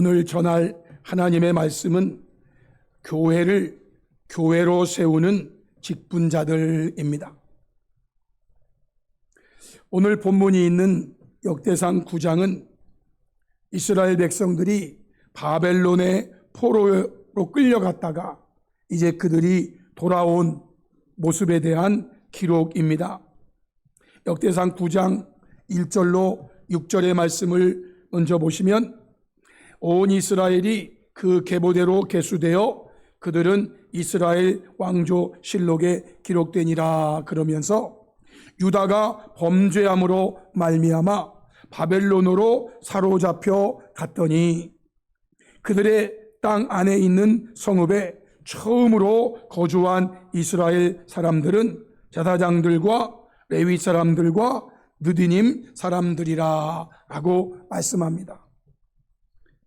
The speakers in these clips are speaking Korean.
오늘 전할 하나님의 말씀은 교회를 교회로 세우는 직분자들입니다. 오늘 본문이 있는 역대상 9장은 이스라엘 백성들이 바벨론의 포로로 끌려갔다가 이제 그들이 돌아온 모습에 대한 기록입니다. 역대상 9장 1절로 6절의 말씀을 먼저 보시면 온 이스라엘이 그 계보대로 계수되어 그들은 이스라엘 왕조 실록에 기록되니라 그러면서 유다가 범죄함으로 말미암아 바벨론으로 사로잡혀 갔더니 그들의 땅 안에 있는 성읍에 처음으로 거주한 이스라엘 사람들은 제사장들과 레위 사람들과 느디님 사람들이라 라고 말씀합니다.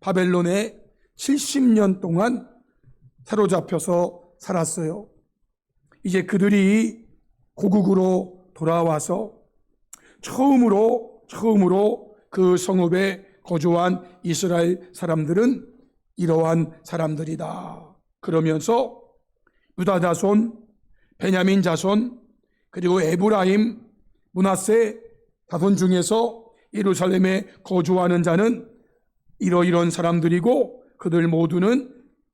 바벨론에 70년 동안 사로잡혀서 살았어요. 이제 그들이 고국으로 돌아와서 처음으로 처음으로 그 성읍에 거주한 이스라엘 사람들은 이러한 사람들이다. 그러면서 유다 자손, 베냐민 자손, 그리고 에브라임, 문하세 자손 중에서 예루살렘에 거주하는 자는 이러이런 사람들이고 그들 모두는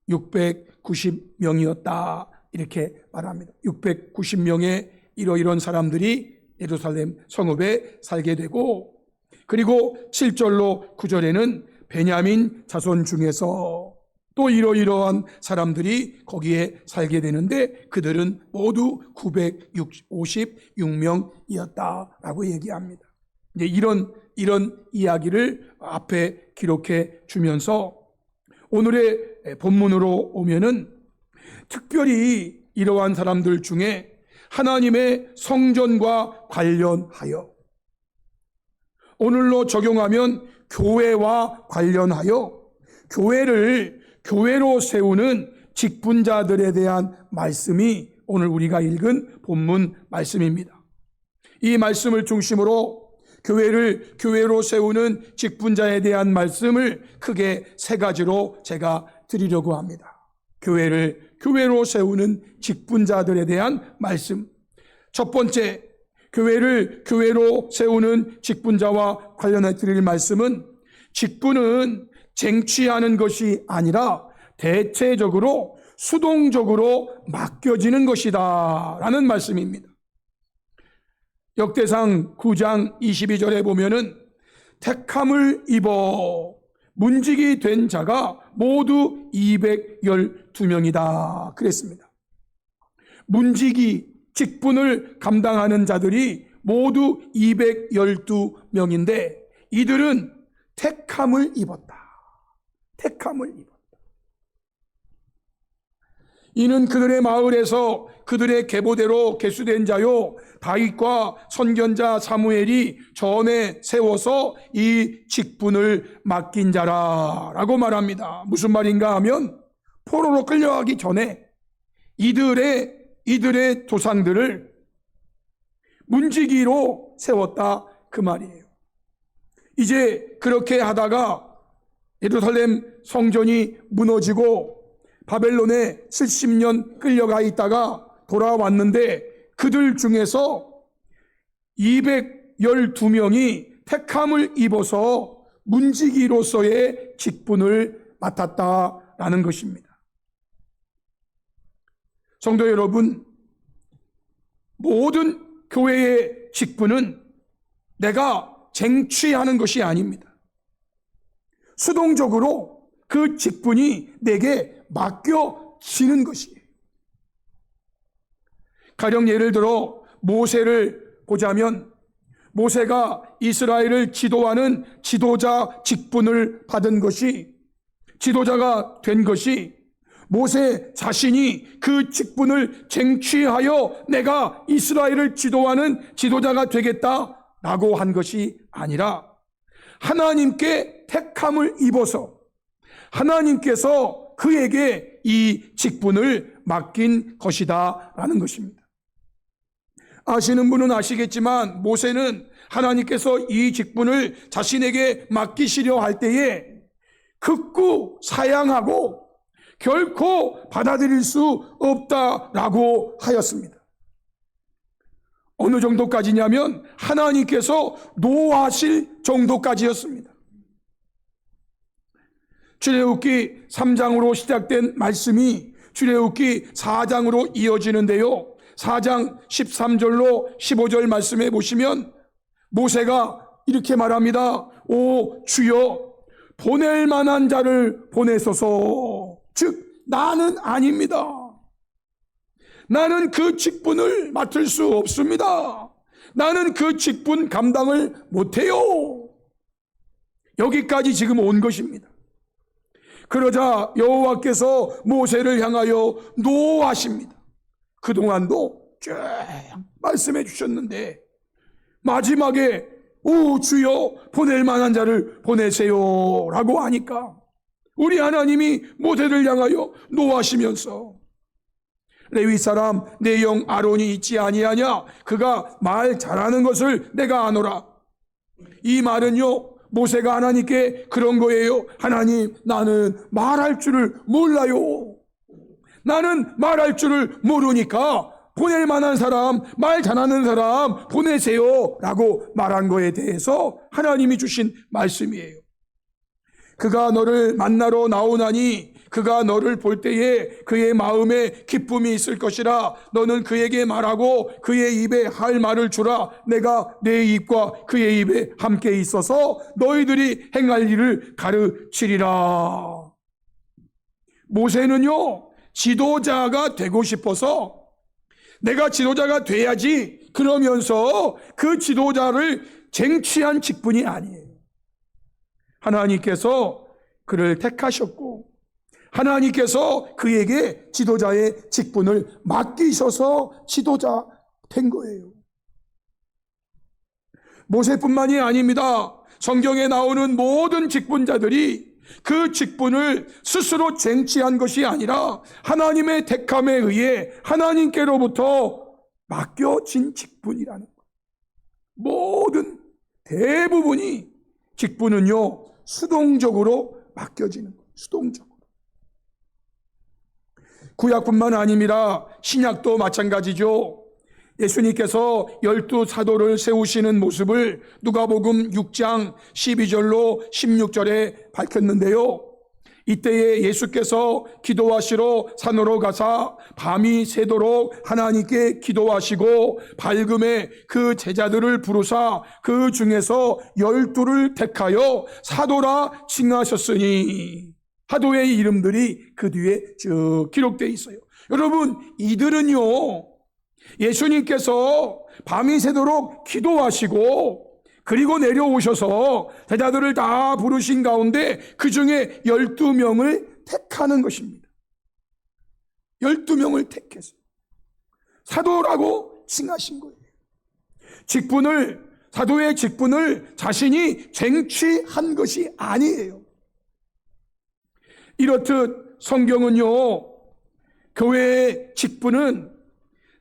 690명이었다. 이렇게 말합니다. 690명의 이러이런 사람들이 예루살렘 성읍에 살게 되고 그리고 7절로 9절에는 베냐민 자손 중에서 또 이러이러한 사람들이 거기에 살게 되는데 그들은 모두 956명이었다라고 얘기합니다. 이제 이런 이런 이야기를 앞에 기록해 주면서 오늘의 본문으로 오면은 특별히 이러한 사람들 중에 하나님의 성전과 관련하여 오늘로 적용하면 교회와 관련하여 교회를 교회로 세우는 직분자들에 대한 말씀이 오늘 우리가 읽은 본문 말씀입니다. 이 말씀을 중심으로 교회를 교회로 세우는 직분자에 대한 말씀을 크게 세 가지로 제가 드리려고 합니다. 교회를 교회로 세우는 직분자들에 대한 말씀. 첫 번째, 교회를 교회로 세우는 직분자와 관련해 드릴 말씀은 직분은 쟁취하는 것이 아니라 대체적으로 수동적으로 맡겨지는 것이다. 라는 말씀입니다. 역대상 9장 22절에 보면은 택함을 입어 문직이 된 자가 모두 212명이다. 그랬습니다. 문직이 직분을 감당하는 자들이 모두 212명인데 이들은 택함을 입었다. 택함을 입었다. 이는 그들의 마을에서 그들의 계보대로 개수된 자요 다윗과 선견자 사무엘이 전에 세워서 이 직분을 맡긴 자라라고 말합니다. 무슨 말인가 하면 포로로 끌려가기 전에 이들의 이들의 조상들을 문지기로 세웠다 그 말이에요. 이제 그렇게 하다가 예루살렘 성전이 무너지고 바벨론에 70년 끌려가 있다가 돌아왔는데 그들 중에서 212명이 택함을 입어서 문지기로서의 직분을 맡았다라는 것입니다. 성도 여러분, 모든 교회의 직분은 내가 쟁취하는 것이 아닙니다. 수동적으로 그 직분이 내게 맡겨지는 것이에요. 가령 예를 들어 모세를 보자면 모세가 이스라엘을 지도하는 지도자 직분을 받은 것이 지도자가 된 것이 모세 자신이 그 직분을 쟁취하여 내가 이스라엘을 지도하는 지도자가 되겠다라고 한 것이 아니라 하나님께 택함을 입어서 하나님께서 그에게 이 직분을 맡긴 것이다 라는 것입니다. 아시는 분은 아시겠지만 모세는 하나님께서 이 직분을 자신에게 맡기시려 할 때에 극구 사양하고 결코 받아들일 수 없다라고 하였습니다. 어느 정도까지냐면 하나님께서 노하실 정도까지였습니다. 출애굽기 3장으로 시작된 말씀이 출애굽기 4장으로 이어지는데요. 4장 13절로 15절 말씀에 보시면 모세가 이렇게 말합니다. 오 주여 보낼 만한 자를 보내소서. 즉 나는 아닙니다. 나는 그 직분을 맡을 수 없습니다. 나는 그 직분 감당을 못해요. 여기까지 지금 온 것입니다. 그러자 여호와께서 모세를 향하여 노하십니다. 그동안도 쭉 말씀해 주셨는데 마지막에 오 주여 보낼 만한 자를 보내세요 라고 하니까 우리 하나님이 모세를 향하여 노하시면서 레위 사람 내 영 아론이 있지 아니하냐 그가 말 잘하는 것을 내가 아노라 이 말은요 모세가 하나님께 그런 거예요? 하나님 나는 말할 줄을 몰라요. 나는 말할 줄을 모르니까 보낼 만한 사람 말 잘하는 사람 보내세요 라고 말한 거에 대해서 하나님이 주신 말씀이에요. 그가 너를 만나러 나오나니 그가 너를 볼 때에 그의 마음에 기쁨이 있을 것이라 너는 그에게 말하고 그의 입에 할 말을 주라. 내가 내 입과 그의 입에 함께 있어서 너희들이 행할 일을 가르치리라. 모세는요 지도자가 되고 싶어서 내가 지도자가 돼야지 그러면서 그 지도자를 쟁취한 직분이 아니에요. 하나님께서 그를 택하셨고 하나님께서 그에게 지도자의 직분을 맡기셔서 지도자 된 거예요. 모세뿐만이 아닙니다. 성경에 나오는 모든 직분자들이 그 직분을 스스로 쟁취한 것이 아니라 하나님의 택함에 의해 하나님께로부터 맡겨진 직분이라는 거예요. 모든 대부분이 직분은요, 수동적으로 맡겨지는 거예요. 수동적으로. 구약뿐만 아니라 신약도 마찬가지죠. 예수님께서 열두 사도를 세우시는 모습을 누가복음 6장 12절로 16절에 밝혔는데요. 이때에 예수께서 기도하시러 산으로 가사 밤이 새도록 하나님께 기도하시고 밝음에 그 제자들을 부르사 그 중에서 열두를 택하여 사도라 칭하셨으니 사도의 이름들이 그 뒤에 쭉 기록되어 있어요. 여러분 이들은요 예수님께서 밤이 새도록 기도하시고 그리고 내려오셔서 제자들을 다 부르신 가운데 그 중에 12명을 택하는 것입니다. 12명을 택해서 사도라고 칭하신 거예요. 직분을, 사도의 직분을 자신이 쟁취한 것이 아니에요. 이렇듯 성경은요, 교회의 직분은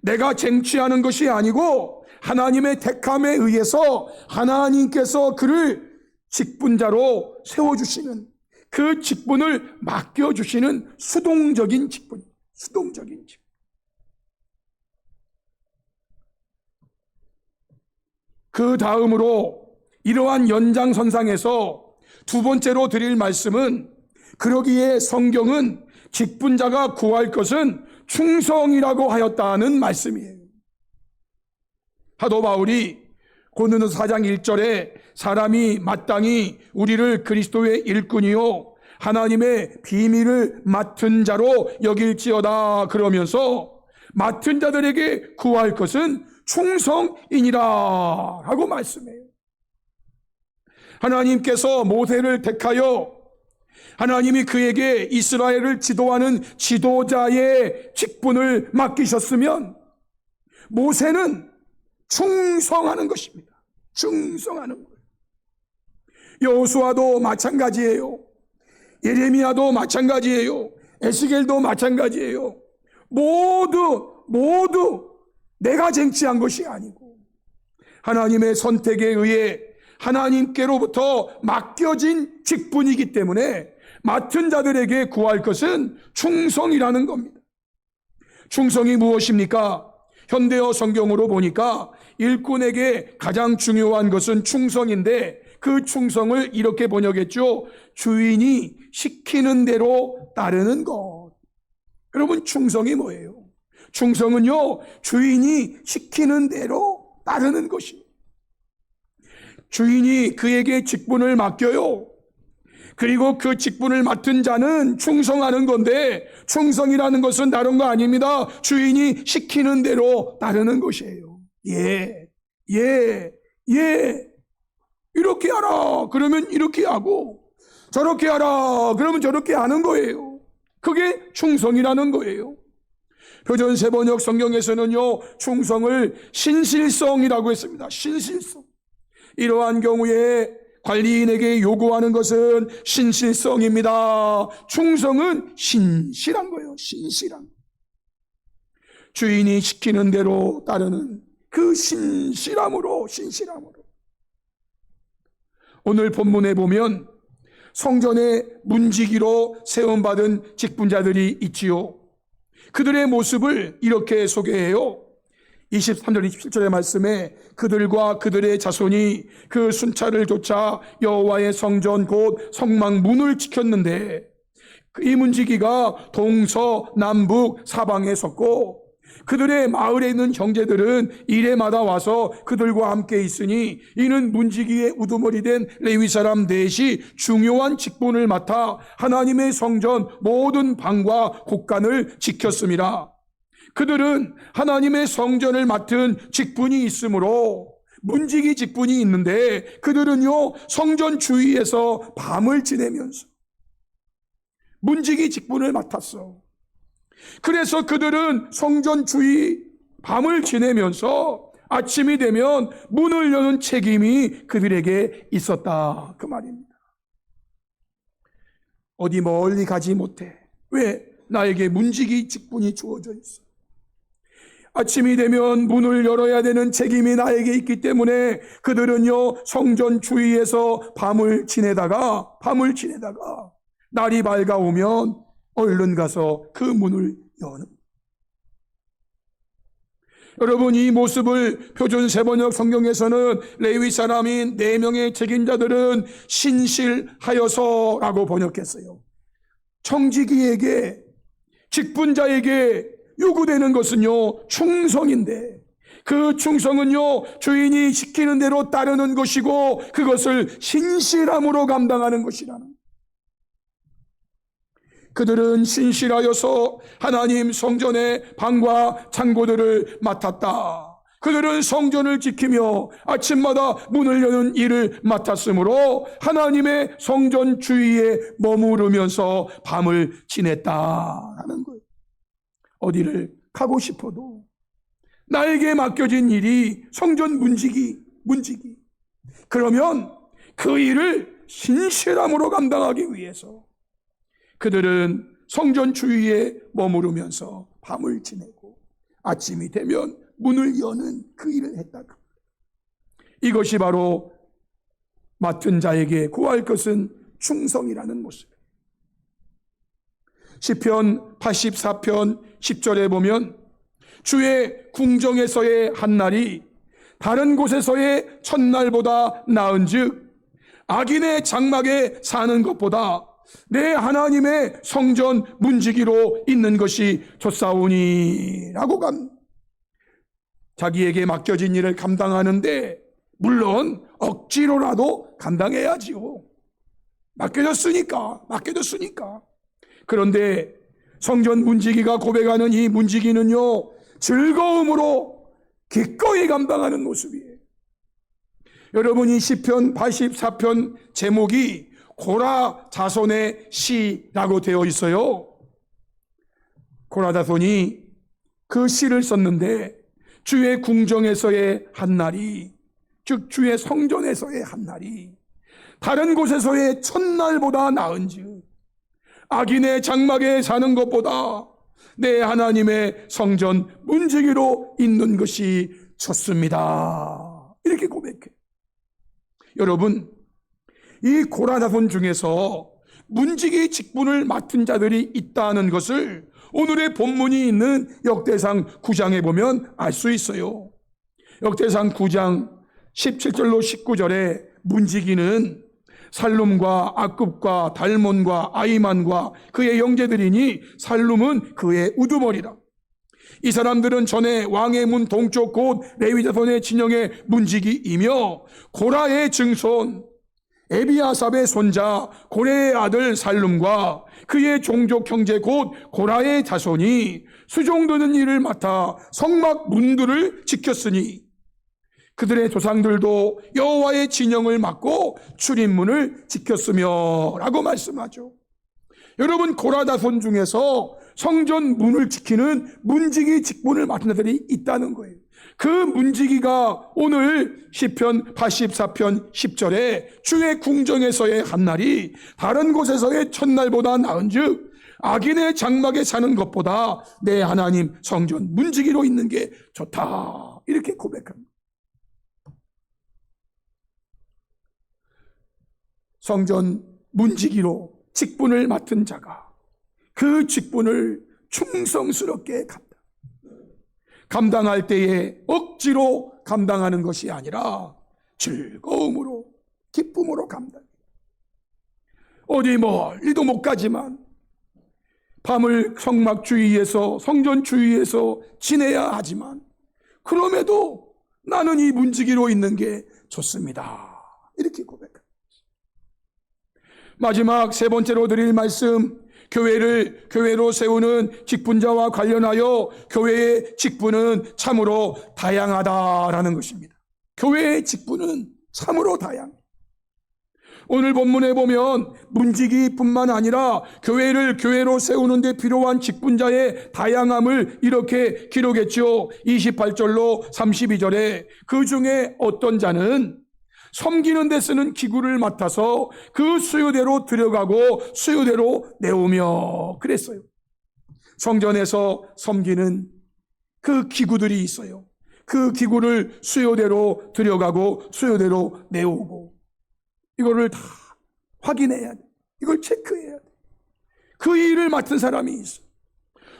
내가 쟁취하는 것이 아니고 하나님의 택함에 의해서 하나님께서 그를 직분자로 세워주시는 그 직분을 맡겨주시는 수동적인 직분, 수동적인 직분. 그 다음으로 이러한 연장선상에서 두 번째로 드릴 말씀은 그러기에 성경은 직분자가 구할 것은 충성이라고 하였다는 말씀이에요. 사도 바울이 고린도서 4장 1절에 사람이 마땅히 우리를 그리스도의 일꾼이요 하나님의 비밀을 맡은 자로 여길지어다 그러면서 맡은 자들에게 구할 것은 충성이니라 하고 말씀해요. 하나님께서 모세를 택하여 하나님이 그에게 이스라엘을 지도하는 지도자의 직분을 맡기셨으면 모세는 충성하는 것입니다. 충성하는 거예요. 여호수아도 마찬가지예요. 예레미야도 마찬가지예요. 에스겔도 마찬가지예요. 모두 모두 내가 쟁취한 것이 아니고 하나님의 선택에 의해 하나님께로부터 맡겨진 직분이기 때문에 맡은 자들에게 구할 것은 충성이라는 겁니다. 충성이 무엇입니까? 현대어 성경으로 보니까 일꾼에게 가장 중요한 것은 충성인데 그 충성을 이렇게 번역했죠. 주인이 시키는 대로 따르는 것. 여러분, 충성이 뭐예요? 충성은요, 주인이 시키는 대로 따르는 것입니다. 주인이 그에게 직분을 맡겨요. 그리고 그 직분을 맡은 자는 충성하는 건데 충성이라는 것은 다른 거 아닙니다. 주인이 시키는 대로 따르는 것이에요. 예, 예, 예. 이렇게 하라. 그러면 이렇게 하고 저렇게 하라. 그러면 저렇게 하는 거예요. 그게 충성이라는 거예요. 표준 세번역 성경에서는요, 충성을 신실성이라고 했습니다. 신실성. 이러한 경우에 관리인에게 요구하는 것은 신실성입니다. 충성은 신실한 거예요. 신실한. 주인이 시키는 대로 따르는 그 신실함으로, 신실함으로. 오늘 본문에 보면 성전의 문지기로 세움받은 직분자들이 있지요. 그들의 모습을 이렇게 소개해요. 23절 27절의 말씀에 그들과 그들의 자손이 그 순찰을 쫓아 여호와의 성전 곧 성막 문을 지켰는데 이 문지기가 동서 남북 사방에 섰고 그들의 마을에 있는 형제들은 일해마다 와서 그들과 함께 있으니 이는 문지기의 우두머리 된 레위 사람 넷이 중요한 직분을 맡아 하나님의 성전 모든 방과 곳간을 지켰습니다. 그들은 하나님의 성전을 맡은 직분이 있으므로 문지기 직분이 있는데 그들은요 성전 주위에서 밤을 지내면서 문지기 직분을 맡았어. 그래서 그들은 성전 주위 밤을 지내면서 아침이 되면 문을 여는 책임이 그들에게 있었다. 그 말입니다. 어디 멀리 가지 못해. 왜? 나에게 문지기 직분이 주어져 있어. 아침이 되면 문을 열어야 되는 책임이 나에게 있기 때문에 그들은요, 성전 주위에서 밤을 지내다가, 밤을 지내다가, 날이 밝아오면 얼른 가서 그 문을 여는. 여러분, 이 모습을 표준 세번역 성경에서는 레위 사람인 네 명의 책임자들은 신실하여서라고 번역했어요. 청지기에게, 직분자에게 요구되는 것은요, 충성인데, 그 충성은요, 주인이 시키는 대로 따르는 것이고, 그것을 신실함으로 감당하는 것이라는. 그들은 신실하여서 하나님 성전의 방과 창고들을 맡았다. 그들은 성전을 지키며 아침마다 문을 여는 일을 맡았으므로 하나님의 성전 주위에 머무르면서 밤을 지냈다라는. 어디를 가고 싶어도 나에게 맡겨진 일이 성전 문지기, 문지기. 그러면 그 일을 신실함으로 감당하기 위해서 그들은 성전 주위에 머무르면서 밤을 지내고 아침이 되면 문을 여는 그 일을 했다. 이것이 바로 맡은 자에게 구할 것은 충성이라는 모습. 시편 84편 10절에 보면 주의 궁정에서의 한 날이 다른 곳에서의 첫날보다 나은즉 악인의 장막에 사는 것보다 내 하나님의 성전 문지기로 있는 것이 좋사오니라고 감 자기에게 맡겨진 일을 감당하는데 물론 억지로라도 감당해야지요. 맡겨졌으니까 맡겨졌으니까 그런데 성전 문지기가 고백하는 이 문지기는요, 즐거움으로 기꺼이 감당하는 모습이에요. 여러분 이 시편 84편 제목이 고라 자손의 시라고 되어 있어요. 고라 자손이 그 시를 썼는데 주의 궁정에서의 한 날이 즉 주의 성전에서의 한 날이 다른 곳에서의 첫날보다 나은즉 악인의 장막에 사는 것보다 내 하나님의 성전 문지기로 있는 것이 좋습니다. 이렇게 고백해. 여러분, 이 고라자손 중에서 문지기 직분을 맡은 자들이 있다는 것을 오늘의 본문이 있는 역대상 9장에 보면 알 수 있어요. 역대상 9장 17절로 19절에 문지기는 살룸과 악급과 달몬과 아이만과 그의 형제들이니 살룸은 그의 우두머리라. 이 사람들은 전에 왕의 문 동쪽 곧 레위자손의 진영의 문지기이며 고라의 증손 에비아삽의 손자 고레의 아들 살룸과 그의 종족 형제 곧 고라의 자손이 수종드는 일을 맡아 성막 문들을 지켰으니 그들의 조상들도 여호와의 진영을 맡고 출입문을 지켰으며라고 말씀하죠. 여러분 고라 자손 중에서 성전 문을 지키는 문지기 직분을 맡은 자들이 있다는 거예요. 그 문지기가 오늘 시편 84편 10절에 주의 궁정에서의 한 날이 다른 곳에서의 첫날보다 나은즉 악인의 장막에 사는 것보다 내 하나님 성전 문지기로 있는 게 좋다. 이렇게 고백합니다. 성전 문지기로 직분을 맡은 자가 그 직분을 충성스럽게 감당. 감당할 때에 억지로 감당하는 것이 아니라 즐거움으로 기쁨으로 감당. 어디 멀리도 못 가지만 밤을 성막 주위에서 성전 주위에서 지내야 하지만 그럼에도 나는 이 문지기로 있는 게 좋습니다. 이렇게 고백합니다. 마지막 세 번째로 드릴 말씀 교회를 교회로 세우는 직분자와 관련하여 교회의 직분은 참으로 다양하다라는 것입니다. 교회의 직분은 참으로 다양. 오늘 본문에 보면 문지기뿐만 아니라 교회를 교회로 세우는 데 필요한 직분자의 다양함을 이렇게 기록했죠. 28절로 32절에 그 중에 어떤 자는 섬기는 데 쓰는 기구를 맡아서 그 수요대로 들어가고 수요대로 내오며 그랬어요. 성전에서 섬기는 그 기구들이 있어요. 그 기구를 수요대로 들여가고 수요대로 내오고 이거를 다 확인해야 돼. 이걸 체크해야 돼. 그 일을 맡은 사람이 있어.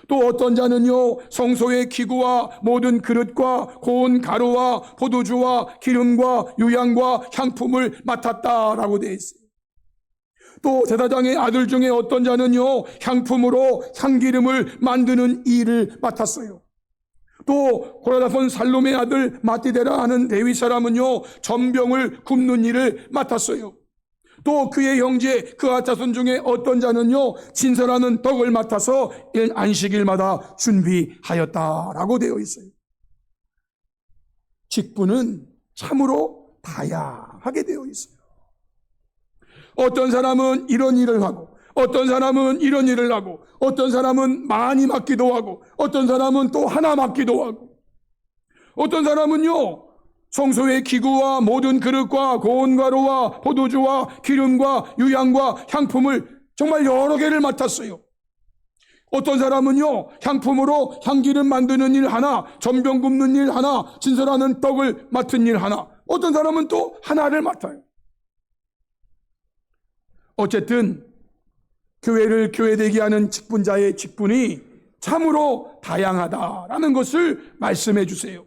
또 어떤 자는요, 성소의 기구와 모든 그릇과 고운 가루와 포도주와 기름과 유향과 향품을 맡았다라고 되어 있어요. 또 제사장의 아들 중에 어떤 자는요, 향품으로 향기름을 만드는 일을 맡았어요. 또 고라다손 살롬의 아들 마띠데라 하는 레위 사람은요, 전병을 굽는 일을 맡았어요. 또 그의 형제 그아 자손 중에 어떤 자는요 진설하는 떡을 맡아서 안식일마다 준비하였다라고 되어 있어요. 직분은 참으로 다양하게 되어 있어요. 어떤 사람은 이런 일을 하고 어떤 사람은 이런 일을 하고 어떤 사람은 많이 맡기도 하고 어떤 사람은 또 하나 맡기도 하고 어떤 사람은요 성소의 기구와 모든 그릇과 고운 가루와 포도주와 기름과 유향과 향품을 정말 여러 개를 맡았어요. 어떤 사람은요, 향품으로 향기름 만드는 일 하나, 전병 굽는 일 하나, 진설하는 떡을 맡은 일 하나, 어떤 사람은 또 하나를 맡아요. 어쨌든, 교회를 교회되게 하는 직분자의 직분이 참으로 다양하다라는 것을 말씀해 주세요.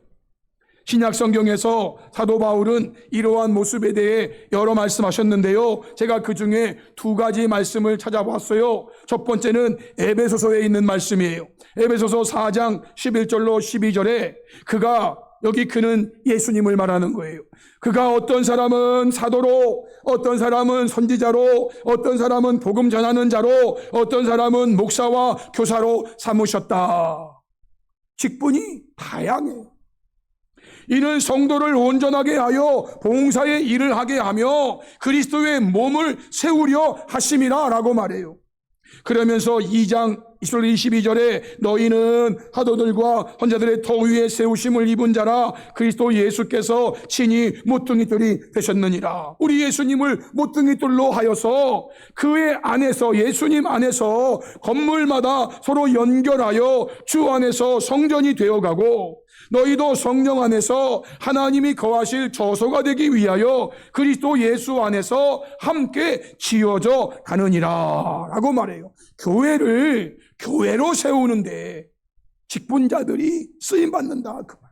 신약 성경에서 사도 바울은 이러한 모습에 대해 여러 말씀하셨는데요. 제가 그 중에 두 가지 말씀을 찾아봤어요. 첫 번째는 에베소서에 있는 말씀이에요. 에베소서 4장 11절로 12절에 그가 여기 그는 예수님을 말하는 거예요. 그가 어떤 사람은 사도로, 어떤 사람은 선지자로, 어떤 사람은 복음 전하는 자로, 어떤 사람은 목사와 교사로 삼으셨다. 직분이 다양해요. 이는 성도를 온전하게 하여 봉사의 일을 하게 하며 그리스도의 몸을 세우려 하심이라 라고 말해요. 그러면서 2장 1절 22절에 너희는 하도들과 환자들의 터 위에 세우심을 입은 자라 그리스도 예수께서 친히 모퉁이돌이 되셨느니라. 우리 예수님을 모퉁이돌로 하여서 그의 안에서 예수님 안에서 건물마다 서로 연결하여 주 안에서 성전이 되어가고 너희도 성령 안에서 하나님이 거하실 저소가 되기 위하여 그리스도 예수 안에서 함께 지어져 가느니라 라고 말해요. 교회를 교회로 세우는데 직분자들이 쓰임 받는다 그 말.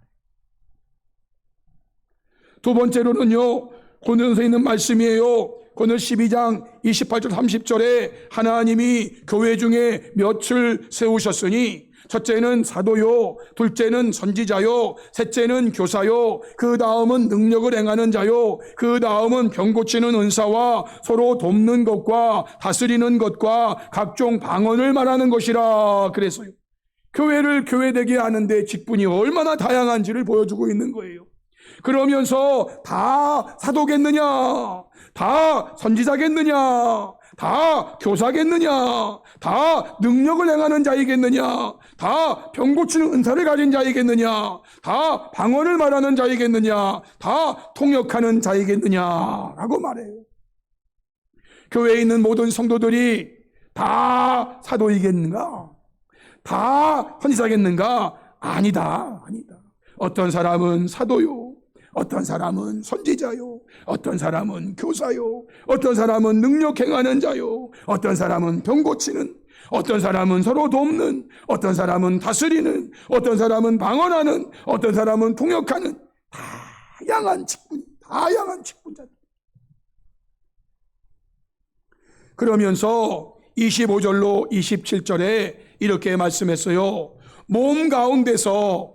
두 번째로는요. 고린도서 있는 말씀이에요. 오늘 12장 28절 30절에 하나님이 교회 중에 몇을 세우셨으니 첫째는 사도요, 둘째는 선지자요, 셋째는 교사요, 그 다음은 능력을 행하는 자요, 그 다음은 병 고치는 은사와 서로 돕는 것과 다스리는 것과 각종 방언을 말하는 것이라 그랬어요. 교회를 교회되게 하는데 직분이 얼마나 다양한지를 보여주고 있는 거예요. 그러면서 다 사도겠느냐? 다 선지자겠느냐? 다 교사겠느냐? 다 능력을 행하는 자이겠느냐? 다 병 고치는 은사를 가진 자이겠느냐? 다 방언을 말하는 자이겠느냐? 다 통역하는 자이겠느냐? 라고 말해요. 교회에 있는 모든 성도들이 다 사도이겠는가? 다 선지자겠는가? 아니다. 아니다. 어떤 사람은 사도요. 어떤 사람은 선지자요. 어떤 사람은 교사요. 어떤 사람은 능력 행하는 자요. 어떤 사람은 병 고치는 어떤 사람은 서로 돕는, 어떤 사람은 다스리는, 어떤 사람은 방언하는, 어떤 사람은 통역하는 다양한 직분, 다양한 직분자들. 그러면서 25절로 27절에 이렇게 말씀했어요. 몸 가운데서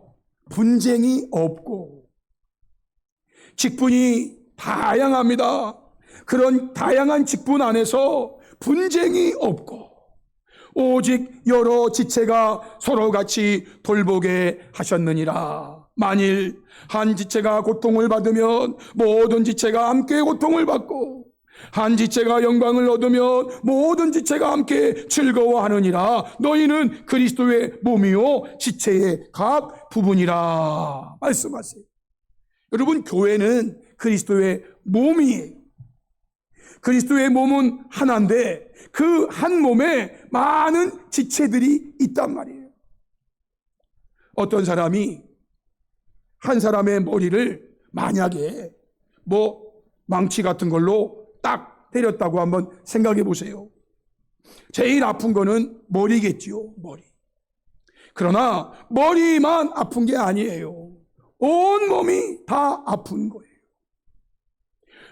분쟁이 없고 직분이 다양합니다. 그런 다양한 직분 안에서 분쟁이 없고 오직 여러 지체가 서로 같이 돌보게 하셨느니라. 만일 한 지체가 고통을 받으면 모든 지체가 함께 고통을 받고 한 지체가 영광을 얻으면 모든 지체가 함께 즐거워하느니라. 너희는 그리스도의 몸이요 지체의 각 부분이라 말씀하세요. 여러분 교회는 그리스도의 몸이에요. 그리스도의 몸은 하나인데 그 한 몸에 많은 지체들이 있단 말이에요. 어떤 사람이 한 사람의 머리를 만약에 뭐 망치 같은 걸로 딱 때렸다고 한번 생각해 보세요. 제일 아픈 거는 머리겠지요, 머리. 그러나 머리만 아픈 게 아니에요. 온 몸이 다 아픈 거예요.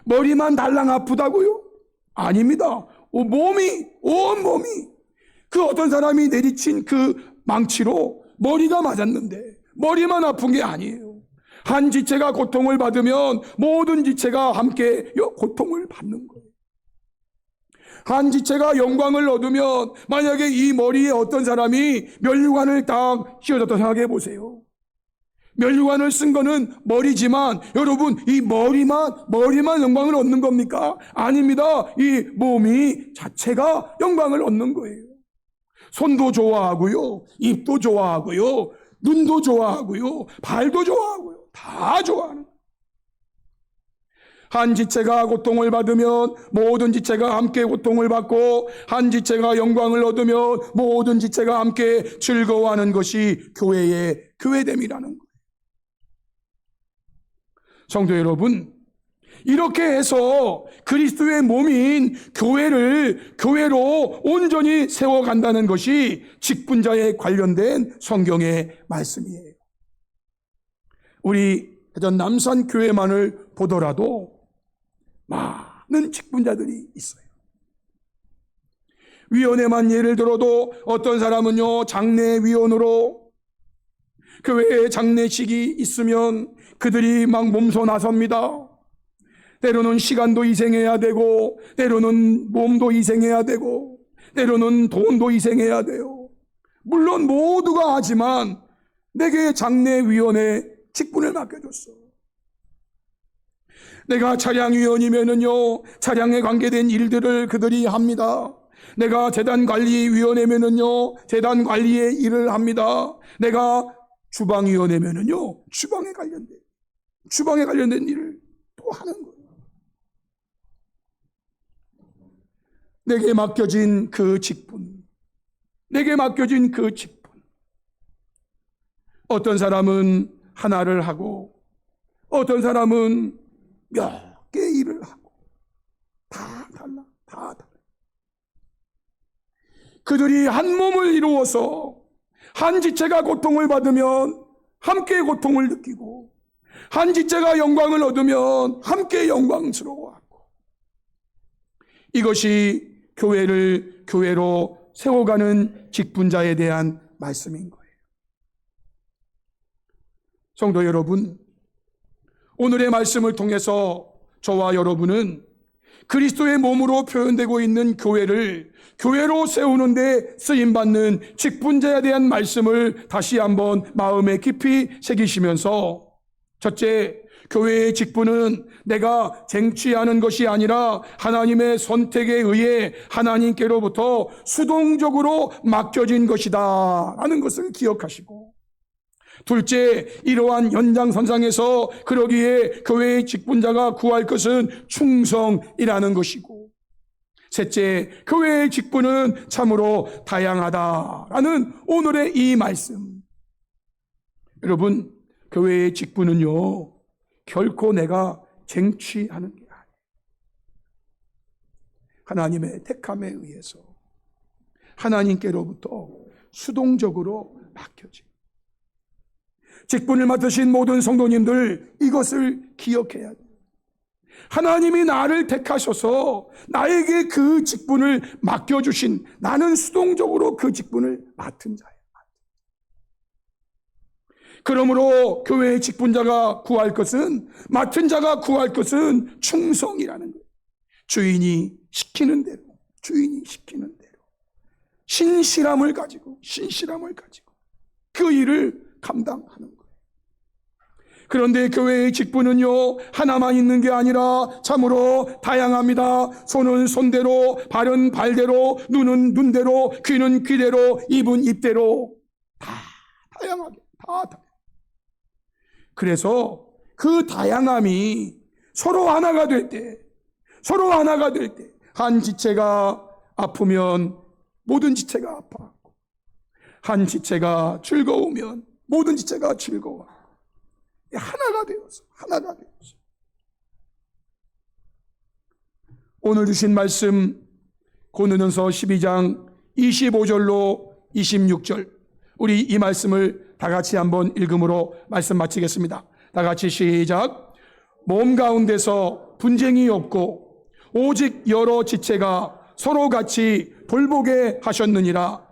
머리만 달랑 아프다고요? 아닙니다. 오, 몸이, 온 몸이. 그 어떤 사람이 내리친 그 망치로 머리가 맞았는데 머리만 아픈 게 아니에요. 한 지체가 고통을 받으면 모든 지체가 함께 고통을 받는 거예요. 한 지체가 영광을 얻으면 만약에 이 머리에 어떤 사람이 멸류관을 딱 씌워줬다 생각해 보세요. 멸류관을 쓴 거는 머리지만 여러분 이 머리만 머리만 영광을 얻는 겁니까? 아닙니다. 이 몸이 자체가 영광을 얻는 거예요. 손도 좋아하고요. 입도 좋아하고요. 눈도 좋아하고요. 발도 좋아하고요. 다 좋아하는 한 지체가 고통을 받으면 모든 지체가 함께 고통을 받고 한 지체가 영광을 얻으면 모든 지체가 함께 즐거워하는 것이 교회의 교회됨이라는 거예요. 성도 여러분, 이렇게 해서 그리스도의 몸인 교회를 교회로 온전히 세워간다는 것이 직분자에 관련된 성경의 말씀이에요. 우리 전 남산 교회만을 보더라도 많은 직분자들이 있어요. 위원회만 예를 들어도 어떤 사람은요 장례 위원으로 교회에 장례식이 있으면 그들이 막 몸소 나섭니다. 때로는 시간도 희생해야 되고, 때로는 몸도 희생해야 되고, 때로는 돈도 희생해야 돼요. 물론 모두가 하지만 내게 장례위원회 직분을 맡겨줬어. 내가 차량위원이면은요, 차량에 관계된 일들을 그들이 합니다. 내가 재단관리위원회면은요, 재단 관리의 일을 합니다. 내가 주방위원회면은요, 주방에 관련된, 주방에 관련된 일을 또 하는 거예요. 내게 맡겨진 그 직분, 내게 맡겨진 그 직분. 어떤 사람은 하나를 하고 어떤 사람은 몇 개 일을 하고 다 달라. 다 달라. 그들이 한 몸을 이루어서 한 지체가 고통을 받으면 함께 고통을 느끼고 한 지체가 영광을 얻으면 함께 영광스러워하고 이것이 교회를 교회로 세워가는 직분자에 대한 말씀인 거예요. 성도 여러분, 오늘의 말씀을 통해서 저와 여러분은 그리스도의 몸으로 표현되고 있는 교회를 교회로 세우는데 쓰임받는 직분자에 대한 말씀을 다시 한번 마음에 깊이 새기시면서 첫째, 교회의 직분은 내가 쟁취하는 것이 아니라 하나님의 선택에 의해 하나님께로부터 수동적으로 맡겨진 것이다. 라는 것을 기억하시고 둘째, 이러한 연장선상에서 그러기에 교회의 직분자가 구할 것은 충성이라는 것이고 셋째, 교회의 직분은 참으로 다양하다라는 오늘의 이 말씀. 여러분, 교회의 직분은요, 결코 내가 쟁취하는 게 아니에요. 하나님의 택함에 의해서 하나님께로부터 수동적으로 맡겨진 직분을 맡으신 모든 성도님들 이것을 기억해야 돼요. 하나님이 나를 택하셔서 나에게 그 직분을 맡겨주신 나는 수동적으로 그 직분을 맡은 자예요. 그러므로 교회의 직분자가 구할 것은 맡은 자가 구할 것은 충성이라는 거예요. 주인이 시키는 대로, 주인이 시키는 대로 신실함을 가지고 신실함을 가지고 그 일을 감당하는 거예요. 그런데 교회의 직분은요, 하나만 있는 게 아니라 참으로 다양합니다. 손은 손대로, 발은 발대로, 눈은 눈대로, 귀는 귀대로, 입은 입대로. 다 다양하게, 다 다양. 그래서 그 다양함이 서로 하나가 될 때, 서로 하나가 될 때, 한 지체가 아프면 모든 지체가 아파하고, 한 지체가 즐거우면 모든 지체가 즐거워하고, 하나가 되어서 하나가 되어서. 오늘 주신 말씀 고는현서 12장 25절로 26절. 우리 이 말씀을 다 같이 한번 읽음으로 말씀 마치겠습니다. 다 같이 시작. 몸 가운데서 분쟁이 없고 오직 여러 지체가 서로 같이 돌보게 하셨느니라.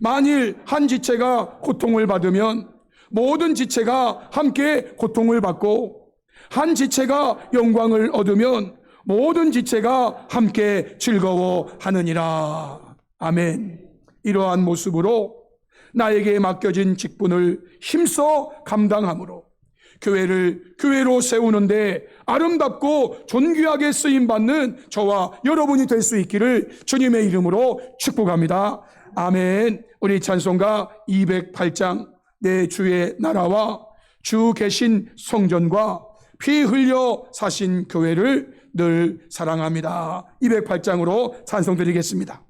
만일 한 지체가 고통을 받으면 모든 지체가 함께 고통을 받고 한 지체가 영광을 얻으면 모든 지체가 함께 즐거워하느니라. 아멘. 이러한 모습으로 나에게 맡겨진 직분을 힘써 감당함으로 교회를 교회로 세우는데 아름답고 존귀하게 쓰임 받는 저와 여러분이 될 수 있기를 주님의 이름으로 축복합니다. 아멘. 우리 찬송가 208장 내 주의 나라와 주 계신 성전과 피 흘려 사신 교회를 늘 사랑합니다. 208장으로 찬송 드리겠습니다.